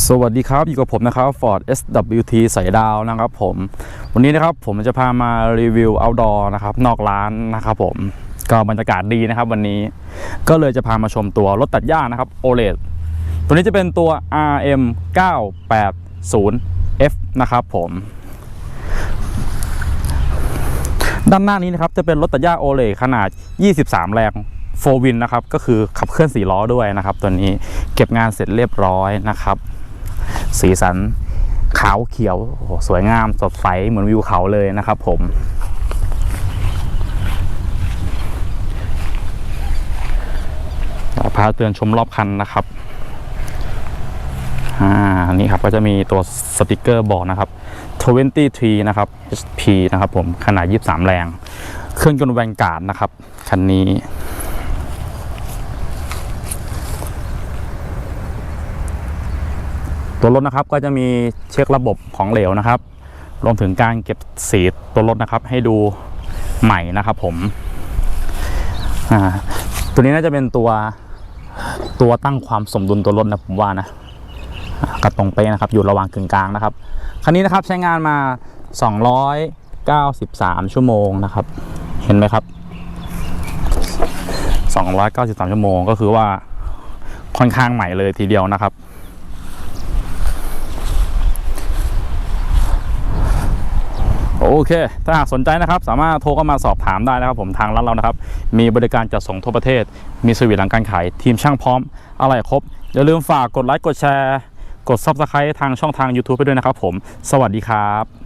สวัสดีครับ อยู่กับผมนะครับ Ford SWT สายดาวนะครับผม วันนี้นะครับผมจะพามารีวิว outdoor นะครับนอกร้านนะครับผม ก็บรรยากาศดีนะครับวันนี้ ก็เลยจะพามาชมตัวรถตัดหญ้านะครับ OLED ตัวนี้จะเป็นตัว RM 980 F นะครับผม ด้านหน้านี้นะครับจะเป็นรถตัดหญ้าโอเลขนาด 23 แรงโฟวินนะครับ ก็คือขับเคลื่อน4ล้อด้วยนะครับ ตัวนี้เก็บงานเสร็จเรียบร้อยนะครับ สีสันขาวเขียวโอ้โหสวยงามสดใสเหมือนวิวเขาเลยนะครับผมพาเตือนชมรอบคันนะครับอ่านี่ครับก็จะมีตัวสติกเกอร์บอกนะครับ23นะครับ HP นะครับผมขนาด 23 แรง เครื่องยนต์แวนการ์ดนะครับ คันนี้ ตัวรถนะครับก็จะมีเช็คระบบของเหลวนะครับ รวมถึงการเก็บสีตัวรถนะครับ ให้ดูใหม่นะครับผมอ่าตัวนี้น่าจะเป็นตัวตัวตั้งความสมดุลตัวรถนะผมว่านะกระตรงเป๊ะนะครับ อยู่ระหว่างกึ่งกลางนะครับ คันนี้นะครับใช้งานมา 293 ชั่วโมงนะครับ เห็นไหมครับ 293 ชั่วโมงก็คือว่าค่อนข้างใหม่เลยทีเดียวนะครับ โอเค ถ้าหากสนใจนะครับ สามารถโทรเข้ามาสอบถามได้นะครับ ผมทางร้านเรานะครับ มีบริการจัดส่งทั่วประเทศ มีสวิตหลังการขาย ทีมช่างพร้อม อะไรครบ อย่าลืมฝากกดไลค์กดแชร์ กด Subscribe ทางช่องทาง YouTube ไปด้วยนะครับผม สวัสดีครับ